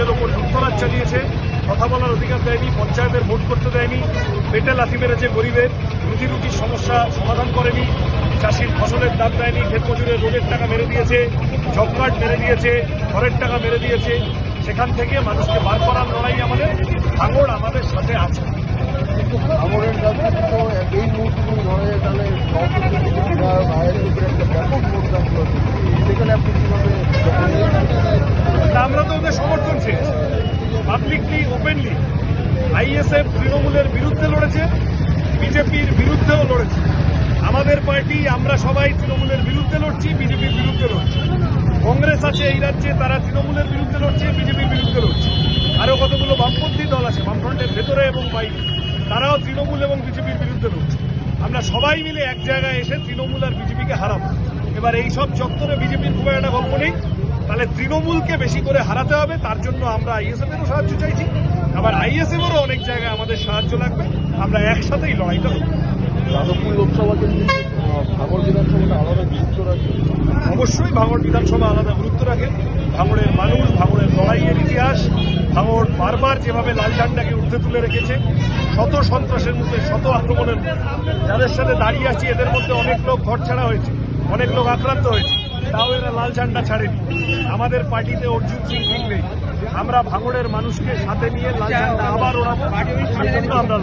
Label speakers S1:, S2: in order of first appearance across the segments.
S1: মানুষের ওপর লুটতরাজ চালিয়েছে কথা বলার অধিকার দেয়নি, পঞ্চায়েতের ভোট করতে দেয়নি, পেটে লাথি মেরেছে গরিবের, রুটি রুটির সমস্যা সমাধান করেনি, চাষির ফসলের দাম দেয়নি, ক্ষেত মজুরের রোগের টাকা মেরে দিয়েছে, জব কার্ড মেরে দিয়েছে, ঘরের টাকা মেরে দিয়েছে। সেখান থেকে মানুষকে বার করার লড়াই আমাদের, ভাঙড় আমাদের সাথে আছে।
S2: কাছে এই মুহূর্তে তাহলে সরস্বতী পূজা বা মায়ের উপরে একটা ব্যাপক প্রোগ্রাম চলছে সেখানে আপনি কীভাবে
S1: তা আমরা তো চেয়েছি পাবলিকলি ওপেনলি আইএসএফ তৃণমূলের বিরুদ্ধে লড়েছে বিজেপির বিরুদ্ধেও লড়েছে। আমাদের পার্টি, আমরা সবাই তৃণমূলের বিরুদ্ধে লড়ছি বিজেপির বিরুদ্ধে লড়ছি। কংগ্রেস আছে এই রাজ্যে, তারা তৃণমূলের বিরুদ্ধে লড়ছে বিজেপির বিরুদ্ধে লড়ছে। আরও কতগুলো বামপন্থী দল আছে, বামফ্রন্টের ভেতরে এবং বাইরে, তারাও তৃণমূল এবং বিজেপির বিরুদ্ধে লড়ছে। আমরা সবাই মিলে এক জায়গায় এসে তৃণমূল আর বিজেপিকে হারাবো। এবার এই সব চত্বরে বিজেপির খুব একটা গল্প নেই। তাহলে তৃণমূলকে বেশি করে হারাতে হবে তার জন্য আমরা আইএসএফ এরও সাহায্য চাইছি। আবার আইএসএফ এরও অনেক জায়গায় আমাদের সাহায্য লাগবে আমরা একসাথেই লড়াইটা হবে
S2: যাদবপুর লোকসভা কেন্দ্রে ভাগর বিধানসভাটা আলাদা গুরুত্ব রাখবে
S1: অবশ্যই ভাঙড় বিধানসভা আলাদা গুরুত্ব রাখে। ভাঙড়ের মানুষ ভাঙড়ের লড়াইয়ের ইতিহাস ভাঙড় বারবার যেভাবে লাল ঝান্ডাকে উঠতে তুলে রেখেছে শত সন্ত্রাসের মধ্যে শত আক্রমণের যাদের সাথে দাঁড়িয়ে আছি এদের মধ্যে অনেক লোক ঘর ছাড়া হয়েছে। অনেক লোক আক্রান্ত হয়েছে। তাও এরা লাল ঝান্ডা ছাড়েনি। আমাদের পার্টিতে অর্জুন সিং সিং নেই আমরা ভাঙড়ের মানুষকে সাথে নিয়ে লাল ঝান্ডা আবার ওড়াবো। আমরা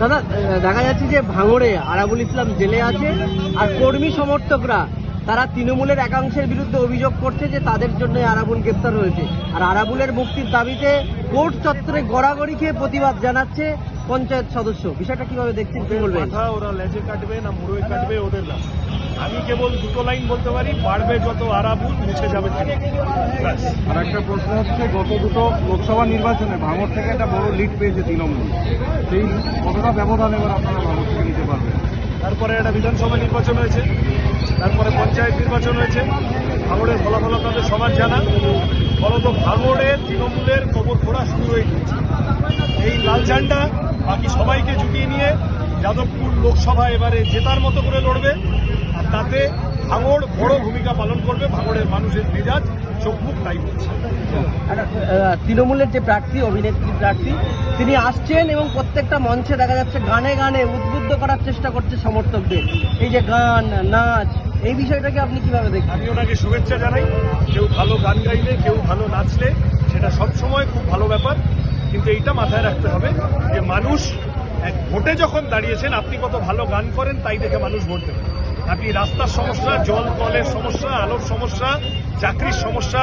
S3: দাদা দেখা যাচ্ছে যে ভাঙড়ে আরাবুল ইসলাম জেলে আছে আর কর্মী সমর্থকরা তারা তৃণমূলের একাংশের বিরুদ্ধে অভিযোগ করছে যে তাদের জন্য আরাবুল গ্রেপ্তার হয়েছে। আর আরাবুলের মুক্তির দাবিতে কোর্ট চত্বরে গড়াগড়ি খেয়ে প্রতিবাদ জানাচ্ছে পঞ্চায়েত সদস্য। বিষয়টা কীভাবে দেখছেন কি বলবেন?
S1: ওরা লেজে কাটবে না মুড়োয় কাটবে ওদের না আমি কেবল দুটো লাইন বলতে পারি বাড়বে যত আরাবুল মুছে যাবে।
S4: আর একটা প্রশ্ন হচ্ছে গত দুটো লোকসভা নির্বাচনে ভাঙর থেকে একটা বড় লিড পেয়েছে তৃণমূল। সেই কতটা ব্যবধান এবার আপনারা ভাঙর থেকে নিতে পারবেন?
S1: তারপরে একটা বিধানসভা নির্বাচন হয়েছে তারপরে পঞ্চায়েত নির্বাচন হয়েছে ভাঙড়ের ফলাফল আপনাদের সবার জানা। ফলত ভাঙড়ে তৃণমূলের কবর ঘোরা শুরু হয়ে গিয়েছে। এই লাল ঝান্ডা বাকি সবাইকে জুটিয়ে নিয়ে যাদবপুর লোকসভা এবারে জেতার মতো করে লড়বে। আর তাতে ভাঙড় বড় ভূমিকা পালন করবে ভাঙড়ের মানুষের মেজাজ চোখ মুখ তাই বলছে।
S3: তৃণমূলের যে প্রার্থী অভিনেত্রী প্রার্থী তিনি আসছেন এবং প্রত্যেকটা মঞ্চে দেখা যাচ্ছে গানে গানে উদ্বুদ্ধ করার চেষ্টা করছে সমর্থকদের। এই যে গান নাচ এই বিষয়টাকে আপনি কীভাবে দেখছেন?
S1: আমি ওনাকে শুভেচ্ছা জানাই। কেউ ভালো গান গাইলে কেউ ভালো নাচলে সেটা সবসময় খুব ভালো ব্যাপার। কিন্তু এইটা মাথায় রাখতে হবে যে মানুষ এক ভোটে যখন দাঁড়িয়েছেন, আপনি কত ভালো গান করেন তাই দেখে মানুষ ভোট দেবেন আপনি রাস্তার সমস্যা, জল কলের সমস্যা, আলোর সমস্যা, চাকরির সমস্যা,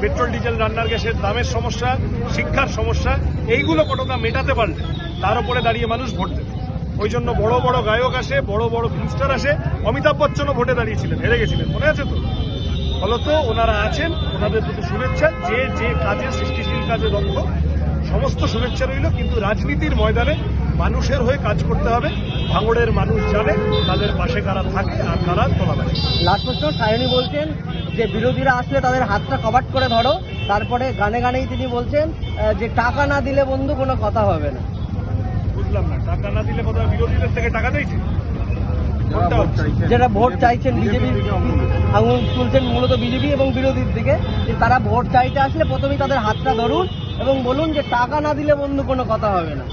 S1: পেট্রোল, ডিজেল, রান্নার গ্যাসের দামের সমস্যা, শিক্ষার সমস্যা, এইগুলো কতটা মেটাতে পারলে তার উপরে দাঁড়িয়ে মানুষ ভোট দেবে। ওই জন্য বড় বড় গায়ক আসে, বড় বড় ফিল্মস্টার আসে। অমিতাভ বচ্চনও ভোটে দাঁড়িয়েছিলেন, হেরে গেছিলেন, মনে আছে তো? ফলত ওনারা আছেন, ওনাদের প্রতি শুভেচ্ছা, যে যে কাজে সৃষ্টিশীল কাজে দক্ষ, সমস্ত শুভেচ্ছা রইল, কিন্তু রাজনীতির ময়দানে মানুষের হয়ে কাজ করতে হবে। ভাঙড়ের মানুষ জানে তাদের পাশে কারা থাকে আর কারা তোলা দেয়
S3: লাস্ট প্রশ্ন সায়নী বলছেন যে বিরোধীরা আসলে তাদের হাতটা কভার করে ধরো। তারপরে গানে গানেই তিনি বলছেন যে টাকা না দিলে বন্ধু কোনো কথা হবে না।
S1: বুঝলাম না টাকা না দিলে কোথাও বিরোধীদের থেকে টাকা চাইছে?
S4: যারা
S1: কোনটা
S4: ভোট চাইছেন
S3: যারা ভোট চাইছেন বিজেপি
S4: বিজেপির
S3: আঙুল তুলছেন মূলত বিজেপি এবং বিরোধীর দিকে যে তারা ভোট চাইতে আসলে প্রথমেই তাদের হাতটা ধরুন এবং বলুন যে টাকা না দিলে বন্ধু কোনো কথা হবে না।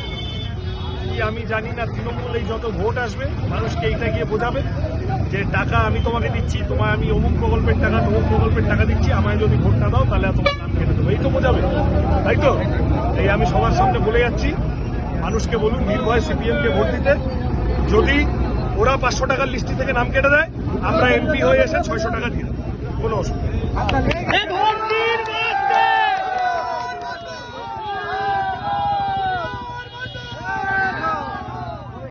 S1: আমি জানি না তৃণমূল এই যত ভোট আসবে, মানুষকে এইটা গিয়ে বোঝাবে যে টাকা আমি তোমাকে দিচ্ছি, তোমায় আমি অমুক প্রকল্পের টাকা, তমুক প্রকল্পের টাকা দিচ্ছি, আমায় যদি ভোট না দাও, তাহলে তোমার নাম কেটে দেবো। এই তো বোঝাবে। তাই তো? এই আমি সবার সামনে বলে যাচ্ছি, মানুষকে বলুন, নির্ভয় সিপিএমকে ভোট দিতে। যদি ওরা পাঁচশো টাকার লিস্টি থেকে নাম কেটে দেয়, আমরা এমপি হয়ে এসে ছয়শো টাকা দিয়ে দেবো। কোনো অসুবিধা।